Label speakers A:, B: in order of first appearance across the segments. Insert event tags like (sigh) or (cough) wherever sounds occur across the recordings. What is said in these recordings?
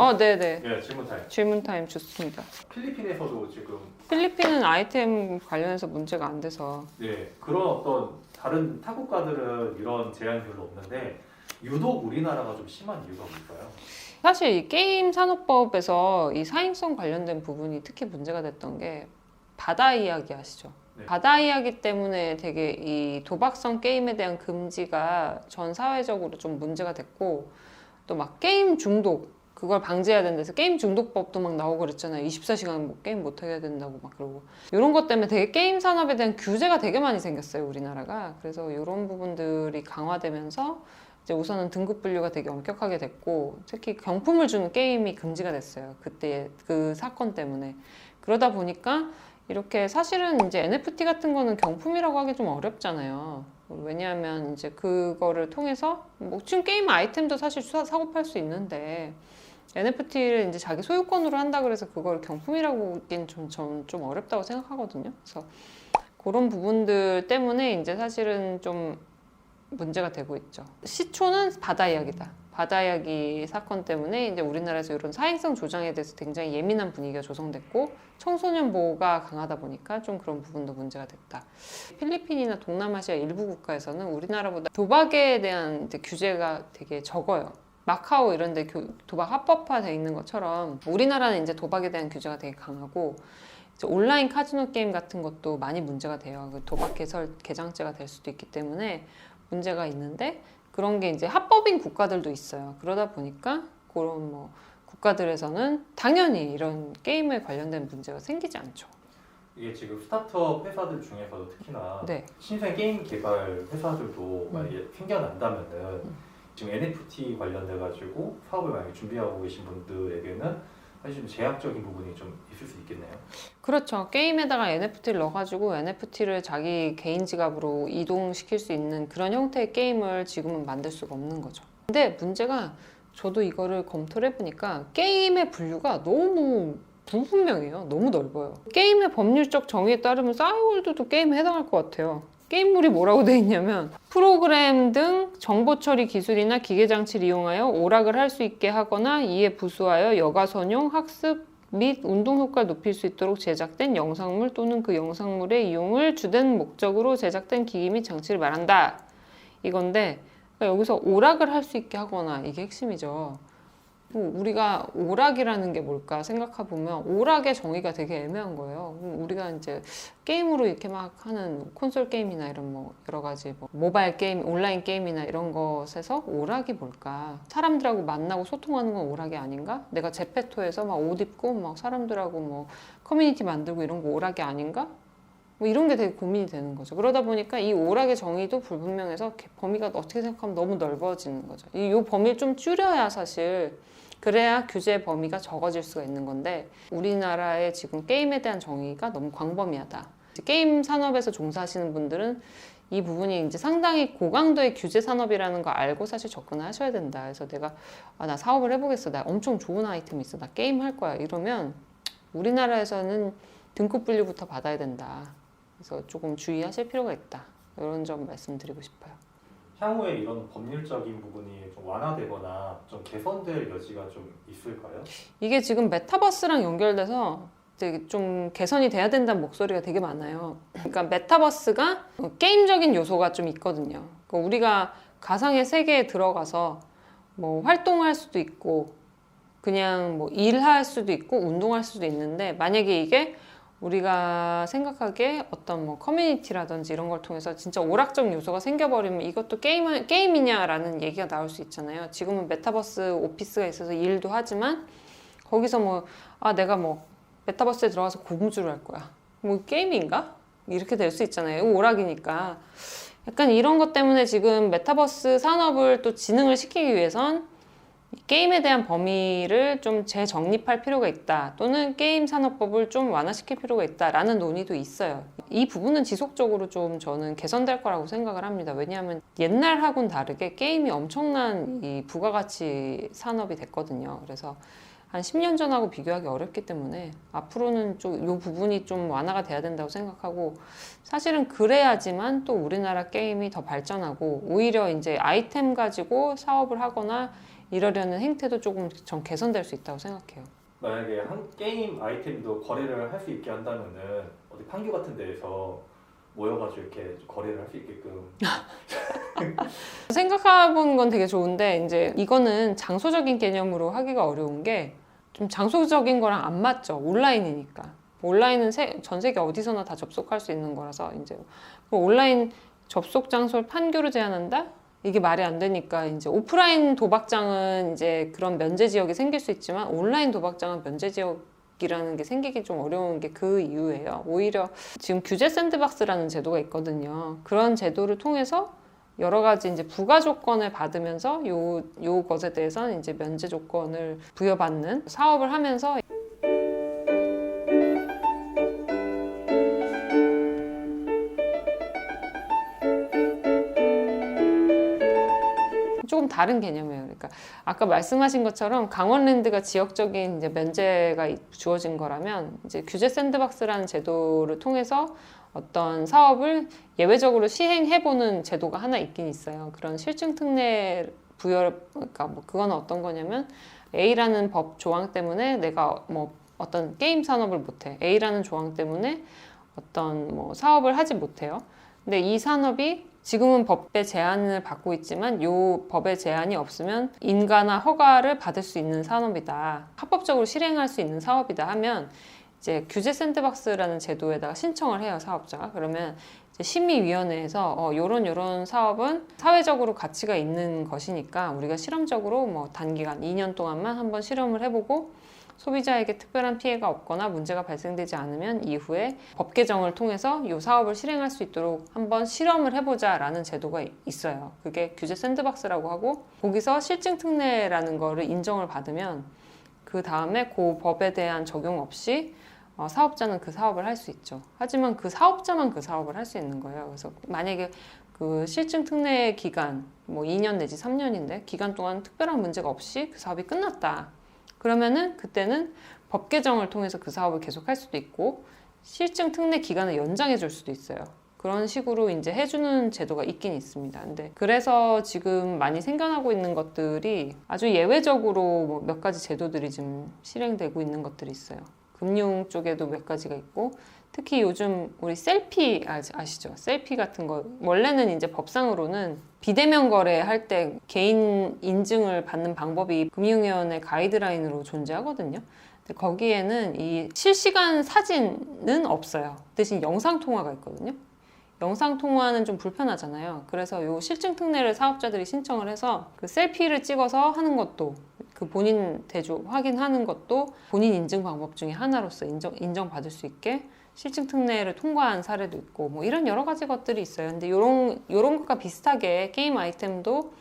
A: 어, 네네.
B: 예, 질문 타임.
A: 질문 타임 좋습니다.
B: 필리핀에서도 지금
A: 필리핀은 아이템 관련해서 문제가 안 돼서
B: 네, 그런 어떤 다른 타 국가들은 이런 제한이 별로 없는데 유독 우리나라가 좀 심한 이유가 뭘까요?
A: 사실 이 게임 산업법에서 이 사행성 관련된 부분이 특히 문제가 됐던 게 바다 이야기 아시죠?
B: 네.
A: 바다 이야기 때문에 되게 이 도박성 게임에 대한 금지가 전 사회적으로 좀 문제가 됐고 또 막 게임 중독 그걸 방지해야 된다서 게임 중독법도 막 나오고 그랬잖아요. 24시간 뭐 게임 못 하게 된다고 막 그러고 이런 것 때문에 되게 게임 산업에 대한 규제가 되게 많이 생겼어요. 우리나라가 그래서 이런 부분들이 강화되면서 이제 우선은 등급 분류가 되게 엄격하게 됐고 특히 경품을 주는 게임이 금지가 됐어요. 그때 그 사건 때문에 그러다 보니까 이렇게 사실은 이제 NFT 같은 거는 경품이라고 하기 좀 어렵잖아요. 왜냐하면 이제 그거를 통해서 뭐 지금 게임 아이템도 사실 사- 사고 팔 수 있는데 NFT를 이제 자기 소유권으로 한다 그래서 그걸 경품이라고 하기엔 좀, 좀, 좀 어렵다고 생각하거든요. 그래서 그런 부분들 때문에 이제 사실은 좀 문제가 되고 있죠. 시초는 바다 이야기다. 바다 이야기 사건 때문에 이제 우리나라에서 이런 사행성 조장에 대해서 굉장히 예민한 분위기가 조성됐고 청소년 보호가 강하다 보니까 좀 그런 부분도 문제가 됐다. 필리핀이나 동남아시아 일부 국가에서는 우리나라보다 도박에 대한 규제가 되게 적어요. 마카오 이런 데 교- 도박 합법화돼 있는 것처럼 우리나라는 이제 도박에 대한 규제가 되게 강하고 온라인 카지노 게임 같은 것도 많이 문제가 돼요. 그 도박 개설 개장죄가 될 수도 있기 때문에 문제가 있는데 그런 게 이제 합법인 국가들도 있어요. 그러다 보니까 그런 뭐 국가들에서는 당연히 이런 게임에 관련된 문제가 생기지 않죠.
B: 이게 지금 스타트업 회사들 중에서도 특히나
A: 네.
B: 신생 게임 개발 회사들도 만약에
A: 음.
B: 생겨난다면은 지금 NFT 관련돼 가지고 사업을 만약에 준비하고 계신 분들에게는 사실 좀 제약적인 부분이 좀 있을 수 있겠네요.
A: 그렇죠. 게임에다가 NFT를 넣어가지고 NFT를 자기 개인 지갑으로 이동시킬 수 있는 그런 형태의 게임을 지금은 만들 수가 없는 거죠. 근데 문제가 저도 이거를 검토를 해보니까 게임의 분류가 너무 불분명해요. 너무 넓어요. 게임의 법률적 정의에 따르면 싸이월드도 게임에 해당할 것 같아요. 게임물이 뭐라고 돼 있냐면 프로그램 등 정보 처리 기술이나 기계 장치를 이용하여 오락을 할 수 있게 하거나 이에 부수하여 여가 선용, 학습 및 운동 효과를 높일 수 있도록 제작된 영상물 또는 그 영상물의 이용을 주된 목적으로 제작된 기기 및 장치를 말한다. 이건데 그러니까 여기서 오락을 할 수 있게 하거나 이게 핵심이죠. 뭐 우리가 오락이라는 게 뭘까 생각해 보면 오락의 정의가 되게 애매한 거예요. 그럼 우리가 이제 게임으로 이렇게 막 하는 콘솔 게임이나 이런 뭐 여러 가지 뭐 모바일 게임, 온라인 게임이나 이런 것에서 오락이 뭘까? 사람들하고 만나고 소통하는 건 오락이 아닌가? 내가 제페토에서 막 옷 입고 막 사람들하고 뭐 커뮤니티 만들고 이런 거 오락이 아닌가? 뭐 이런 게 되게 고민이 되는 거죠. 그러다 보니까 이 오락의 정의도 불분명해서 개- 범위가 어떻게 생각하면 너무 넓어지는 거죠. 이요 범위를 좀 줄여야 사실 그래야 규제 범위가 적어질 수가 있는 건데 우리나라의 지금 게임에 대한 정의가 너무 광범위하다. 게임 산업에서 종사하시는 분들은 이 부분이 이제 상당히 고강도의 규제 산업이라는 거 알고 사실 접근하셔야 된다. 그래서 내가 아, 나 사업을 해보겠어. 나 엄청 좋은 아이템 있어. 나 게임 할 거야. 이러면 우리나라에서는 등급 분류부터 받아야 된다. 그래서 조금 주의하실 필요가 있다. 이런 점 말씀드리고 싶어요.
B: 향후에 이런 법률적인 부분이 좀 완화되거나 좀 개선될 여지가 좀 있을까요?
A: 이게 지금 메타버스랑 연결돼서 되게 좀 개선이 돼야 된다는 목소리가 되게 많아요. 그러니까 메타버스가 게임적인 요소가 좀 있거든요. 그러니까 우리가 가상의 세계에 들어가서 뭐 활동할 수도 있고 그냥 뭐 일할 수도 있고 운동할 수도 있는데 만약에 이게 우리가 생각하기에 어떤 뭐 커뮤니티라든지 이런 걸 통해서 진짜 오락적 요소가 생겨버리면 이것도 게임, 게임이냐라는 얘기가 나올 수 있잖아요. 지금은 메타버스 오피스가 있어서 일도 하지만 거기서 뭐, 아, 내가 뭐 메타버스에 들어가서 고무줄을 할 거야. 뭐 게임인가? 이렇게 될 수 있잖아요. 오락이니까. 약간 이런 것 때문에 지금 메타버스 산업을 또 진흥을 시키기 위해선 게임에 대한 범위를 좀 재정립할 필요가 있다. 또는 게임 산업법을 좀 완화시킬 필요가 있다라는 논의도 있어요. 이 부분은 지속적으로 좀 저는 개선될 거라고 생각을 합니다. 왜냐하면 옛날하고는 다르게 게임이 엄청난 이 부가가치 산업이 됐거든요. 그래서 한 10년 전하고 비교하기 어렵기 때문에 앞으로는 좀 이 부분이 좀 완화가 돼야 된다고 생각하고 사실은 그래야지만 또 우리나라 게임이 더 발전하고 오히려 이제 아이템 가지고 사업을 하거나 이러려는 행태도 조금 전 개선될 수 있다고 생각해요.
B: 만약에 한 게임 아이템도 거래를 할 수 있게 한다면은 어디 판교 같은 데에서 모여가지고 이렇게 좀 거래를 할 수 있게끔 (laughs)
A: 생각해보는 건 되게 좋은데 이제 이거는 장소적인 개념으로 하기가 어려운 게 좀 장소적인 거랑 안 맞죠. 온라인이니까. 온라인은 세- 전 세계 어디서나 다 접속할 수 있는 거라서 이제 그럼 온라인 접속 장소를 판교로 제한한다? 이게 말이 안 되니까 이제 오프라인 도박장은 이제 그런 면제 지역이 생길 수 있지만 온라인 도박장은 면제 지역 이라는 게 생기기 좀 어려운 게 그 이유예요. 오히려 지금 규제 샌드박스라는 제도가 있거든요. 그런 제도를 통해서 여러 가지 이제 부가 조건을 받으면서 요, 요 것에 대해서는 이제 면제 조건을 부여받는 사업을 하면서 다른 개념이에요. 그러니까 아까 말씀하신 것처럼 강원랜드가 지역적인 이제 면제가 이- 주어진 거라면 이제 규제 샌드박스라는 제도를 통해서 어떤 사업을 예외적으로 시행해보는 제도가 하나 있긴 있어요. 그런 실증 특례 부여, 그러니까 뭐 그건 어떤 거냐면 A라는 법 조항 때문에 내가 뭐 어떤 게임 산업을 못해. A라는 조항 때문에 어떤 뭐 사업을 하지 못해요. 근데 이 산업이 지금은 법의 제한을 받고 있지만 요 법의 제한이 없으면 인가나 허가를 받을 수 있는 산업이다. 합법적으로 실행할 수 있는 사업이다 하면 이제 규제 샌드박스라는 제도에다가 신청을 해요 사업자가 그러면 심의위원회에서 어, 요런 요런 사업은 사회적으로 가치가 있는 것이니까 우리가 실험적으로 뭐 단기간 2년 동안만 한번 실험을 해보고 소비자에게 특별한 피해가 없거나 문제가 발생되지 않으면 이후에 법 개정을 통해서 이 사업을 실행할 수 있도록 한번 실험을 해보자 라는 제도가 있어요. 그게 규제 샌드박스라고 하고 거기서 실증 특례라는 거를 인정을 받으면 그 다음에 그 법에 대한 적용 없이 어, 사업자는 그 사업을 할 수 있죠. 하지만 그 사업자만 그 사업을 할 수 있는 거예요. 그래서 만약에 그 실증 특례 기간 뭐 2년 내지 3년인데 기간 동안 특별한 문제가 없이 그 사업이 끝났다. 그러면은 그때는 법 개정을 통해서 그 사업을 계속할 수도 있고 실증 특례 기간을 연장해 줄 수도 있어요. 그런 식으로 이제 해주는 제도가 있긴 있습니다. 근데 그래서 지금 많이 생겨나고 있는 것들이 아주 예외적으로 뭐 몇 가지 제도들이 지금 실행되고 있는 것들이 있어요. 금융 쪽에도 몇 가지가 있고 특히 요즘 우리 셀피 아- 아시죠? 셀피 같은 거 원래는 이제 법상으로는 비대면 거래할 때 개인 인증을 받는 방법이 금융위원회 가이드라인으로 존재하거든요. 근데 거기에는 이 실시간 사진은 없어요. 대신 영상 통화가 있거든요. 영상 통화는 좀 불편하잖아요. 그래서 요 실증 특례를 사업자들이 신청을 해서 그 셀피를 찍어서 하는 것도 그 본인 대조 확인하는 것도 본인 인증 방법 중에 하나로서 인정 인정받을 수 있게 실증 특례를 통과한 사례도 있고 뭐 이런 여러 가지 것들이 있어요. 근데 요런 요런 것과 비슷하게 게임 아이템도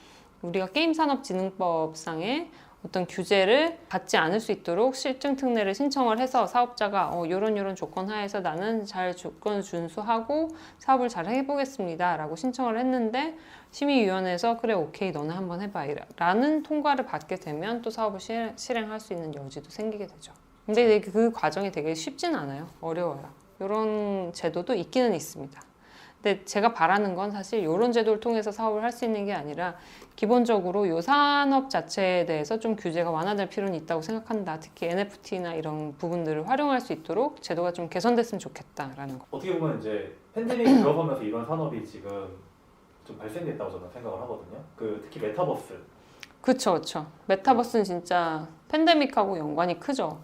A: 우리가 게임 산업진흥법상의 어떤 규제를 받지 않을 수 있도록 실증 특례를 신청을 해서 사업자가 어, 요런 요런 조건 하에서 나는 잘 조건 준수하고 사업을 잘 해보겠습니다 라고 신청을 했는데 심의위원회에서 그래 오케이 너는 한번 해봐 라는 통과를 받게 되면 또 사업을 실행, 실행할 수 있는 여지도 생기게 되죠. 근데 그 과정이 되게 쉽진 않아요. 어려워요. 이런 제도도 있기는 있습니다. 근데 제가 바라는 건 사실 이런 제도를 통해서 사업을 할 수 있는 게 아니라 기본적으로 이 산업 자체에 대해서 좀 규제가 완화될 필요는 있다고 생각한다. 특히 NFT나 이런 부분들을 활용할 수 있도록 제도가 좀 개선됐으면 좋겠다라는 거.
B: 어떻게 보면 이제 팬데믹 들어가면서 이런 산업이 지금 좀 발생됐다고 저는 생각을 하거든요. 그 특히 메타버스
A: 그쵸, 그쵸. 메타버스는 진짜 팬데믹하고 연관이 크죠.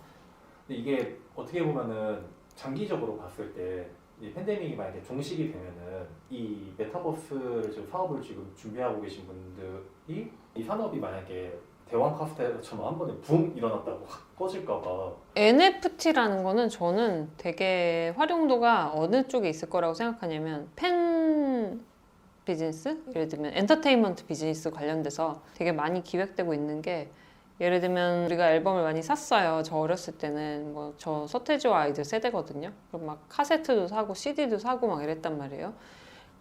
B: 근데 이게 어떻게 보면은 장기적으로 봤을 때 이 팬데믹이 만약에 종식이 되면은 이 메타버스를 지금 사업을 지금 준비하고 계신 분들이 이 산업이 만약에 대왕 카스테라처럼 한 번에 붕 일어났다고 확 꺼질까봐
A: NFT라는 거는 저는 되게 활용도가 어느 쪽에 있을 거라고 생각하냐면 팬 비즈니스? 예를 들면 엔터테인먼트 비즈니스 관련돼서 되게 많이 기획되고 있는 게 예를 들면 우리가 앨범을 많이 샀어요. 저 어렸을 때는 뭐 저 서태지와 아이들 세대거든요. 그럼 막 카세트도 사고 CD도 사고 막 이랬단 말이에요.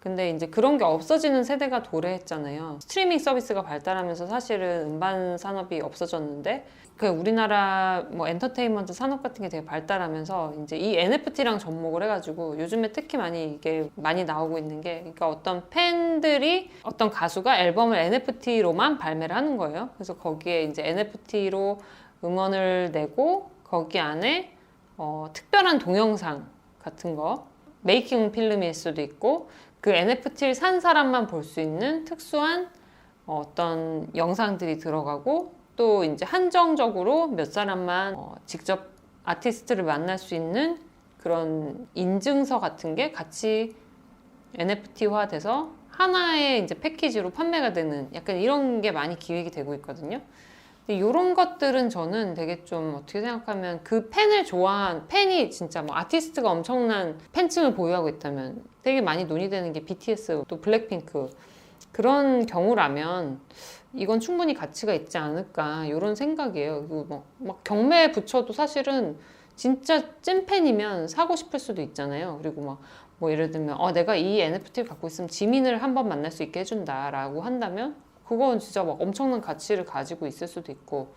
A: 근데 이제 그런 게 없어지는 세대가 도래했잖아요. 스트리밍 서비스가 발달하면서 사실은 음반 산업이 없어졌는데 그 우리나라 뭐 엔터테인먼트 산업 같은 게 되게 발달하면서 이제 이 NFT랑 접목을 해가지고 요즘에 특히 많이 이게 많이 나오고 있는 게 그러니까 어떤 팬들이 어떤 가수가 앨범을 NFT로만 발매를 하는 거예요. 그래서 거기에 이제 NFT로 음원을 내고 거기 안에 어, 특별한 동영상 같은 거 메이킹 필름일 수도 있고 그 NFT를 산 사람만 볼 수 있는 특수한 어, 어떤 영상들이 들어가고 또 이제 한정적으로 몇 사람만 어, 직접 아티스트를 만날 수 있는 그런 인증서 같은 게 같이 NFT화 돼서 하나의 이제 패키지로 판매가 되는 약간 이런 게 많이 기획이 되고 있거든요. 이런 것들은 저는 되게 좀 어떻게 생각하면 그 팬을 좋아한 팬이 진짜 뭐 아티스트가 엄청난 팬층을 보유하고 있다면 되게 많이 논의되는 게 BTS 또 블랙핑크 그런 경우라면 이건 충분히 가치가 있지 않을까 이런 생각이에요. 뭐, 막 경매에 붙여도 사실은 진짜 찐팬이면 사고 싶을 수도 있잖아요. 그리고 막 뭐 예를 들면 어 내가 이 NFT를 갖고 있으면 지민을 한 번 만날 수 있게 해준다라고 한다면 그건 진짜 막 엄청난 가치를 가지고 있을 수도 있고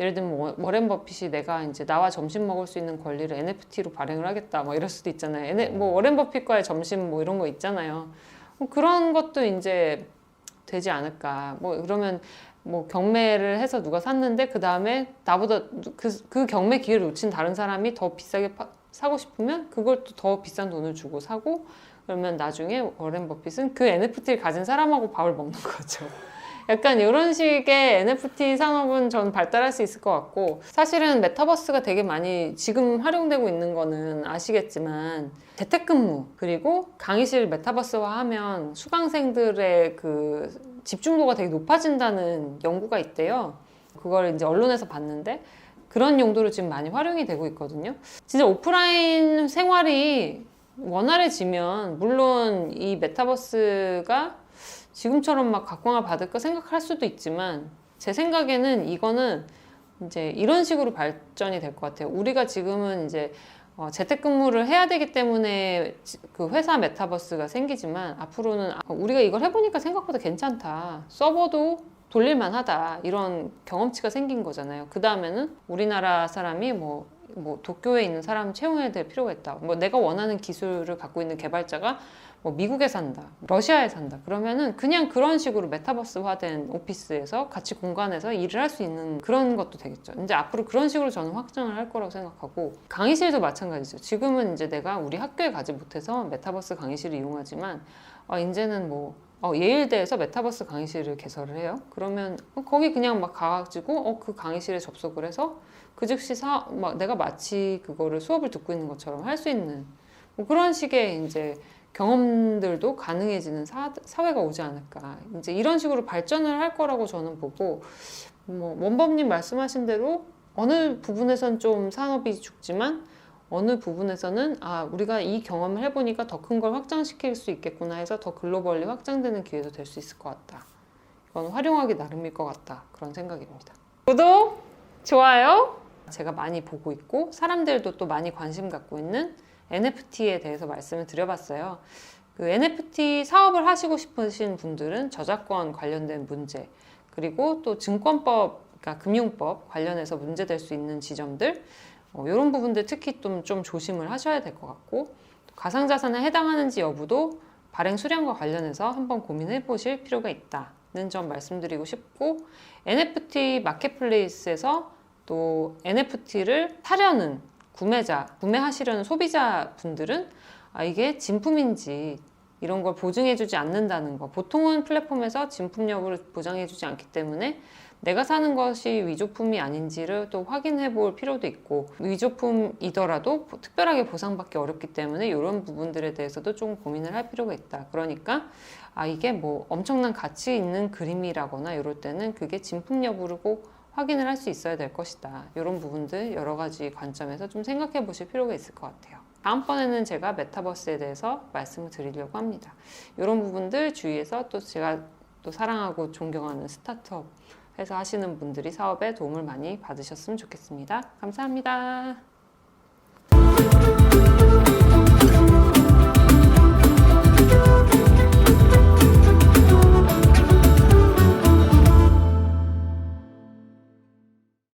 A: 예를 들면 워- 워렌 버핏이 내가 이제 나와 점심 먹을 수 있는 권리를 NFT로 발행을 하겠다 뭐 이럴 수도 있잖아요. 뭐 워렌 버핏과의 점심 뭐 이런 거 있잖아요. 뭐 그런 것도 이제 되지 않을까. 뭐 그러면 뭐 경매를 해서 누가 샀는데 그 다음에 나보다 그, 그 경매 기회를 놓친 다른 사람이 더 비싸게 파- 사고 싶으면 그걸 또 더 비싼 돈을 주고 사고 그러면 나중에 워렌 버핏은 그 NFT를 가진 사람하고 밥을 먹는 거죠. 약간 이런 식의 NFT 산업은 전 발달할 수 있을 것 같고 사실은 메타버스가 되게 많이 지금 활용되고 있는 거는 아시겠지만 재택근무 그리고 강의실 메타버스화하면 수강생들의 그 집중도가 되게 높아진다는 연구가 있대요. 그걸 이제 언론에서 봤는데 그런 용도로 지금 많이 활용이 되고 있거든요. 진짜 오프라인 생활이 원활해지면 물론 이 메타버스가 지금처럼 막 각광을 받을까 생각할 수도 있지만 제 생각에는 이거는 이제 이런 식으로 발전이 될 것 같아요. 우리가 지금은 이제 어, 재택근무를 해야 되기 때문에 지- 그 회사 메타버스가 생기지만 앞으로는 아, 우리가 이걸 해보니까 생각보다 괜찮다. 서버도 돌릴만 하다. 이런 경험치가 생긴 거잖아요. 그 다음에는 우리나라 사람이 뭐, 뭐 도쿄에 있는 사람 채용해야 될 필요가 있다. 뭐 내가 원하는 기술을 갖고 있는 개발자가 뭐 미국에 산다, 러시아에 산다. 그러면은 그냥 그런 식으로 메타버스화된 오피스에서 같이 공간에서 일을 할 수 있는 그런 것도 되겠죠. 이제 앞으로 그런 식으로 저는 확장을 할 거라고 생각하고 강의실도 마찬가지죠. 지금은 이제 내가 우리 학교에 가지 못해서 메타버스 강의실을 이용하지만 어, 이제는 뭐 어, 예일대에서 메타버스 강의실을 개설을 해요. 그러면 어, 거기 그냥 막 가가지고 어, 그 강의실에 접속을 해서 그 즉시 사, 막 내가 마치 그거를 수업을 듣고 있는 것처럼 할 수 있는 뭐 그런 식의 이제 경험들도 가능해지는 사, 사회가 오지 않을까. 이제 이런 식으로 발전을 할 거라고 저는 보고, 뭐, 원범님 말씀하신 대로 어느 부분에선 좀 산업이 죽지만 어느 부분에서는 아, 우리가 이 경험을 해보니까 더 큰 걸 확장시킬 수 있겠구나 해서 더 글로벌리 확장되는 기회도 될 수 있을 것 같다. 이건 활용하기 나름일 것 같다. 그런 생각입니다. 구독, 좋아요. 제가 많이 보고 있고 사람들도 또 많이 관심 갖고 있는 NFT에 대해서 말씀을 드려봤어요. 그 NFT 사업을 하시고 싶으신 분들은 저작권 관련된 문제, 그리고 또 증권법, 그러니까 금융법 관련해서 문제될 수 있는 지점들, 어, 이런 부분들 특히 좀, 좀 조심을 하셔야 될 것 같고, 또 가상자산에 해당하는지 여부도 발행 수량과 관련해서 한번 고민해 보실 필요가 있다는 점 말씀드리고 싶고, NFT 마켓플레이스에서 또 NFT를 사려는 구매자, 구매하시려는 소비자 분들은 아, 이게 진품인지 이런 걸 보증해주지 않는다는 거. 보통은 플랫폼에서 진품 여부를 보장해주지 않기 때문에 내가 사는 것이 위조품이 아닌지를 또 확인해 볼 필요도 있고 위조품이더라도 특별하게 보상받기 어렵기 때문에 이런 부분들에 대해서도 좀 고민을 할 필요가 있다. 그러니까 아 이게 뭐 엄청난 가치 있는 그림이라거나 이럴 때는 그게 진품 여부를 꼭 확인을 할 수 있어야 될 것이다. 이런 부분들 여러 가지 관점에서 좀 생각해 보실 필요가 있을 것 같아요. 다음번에는 제가 메타버스에 대해서 말씀을 드리려고 합니다. 이런 부분들 주의해서 또 제가 또 사랑하고 존경하는 스타트업 해서 하시는 분들이 사업에 도움을 많이 받으셨으면 좋겠습니다. 감사합니다.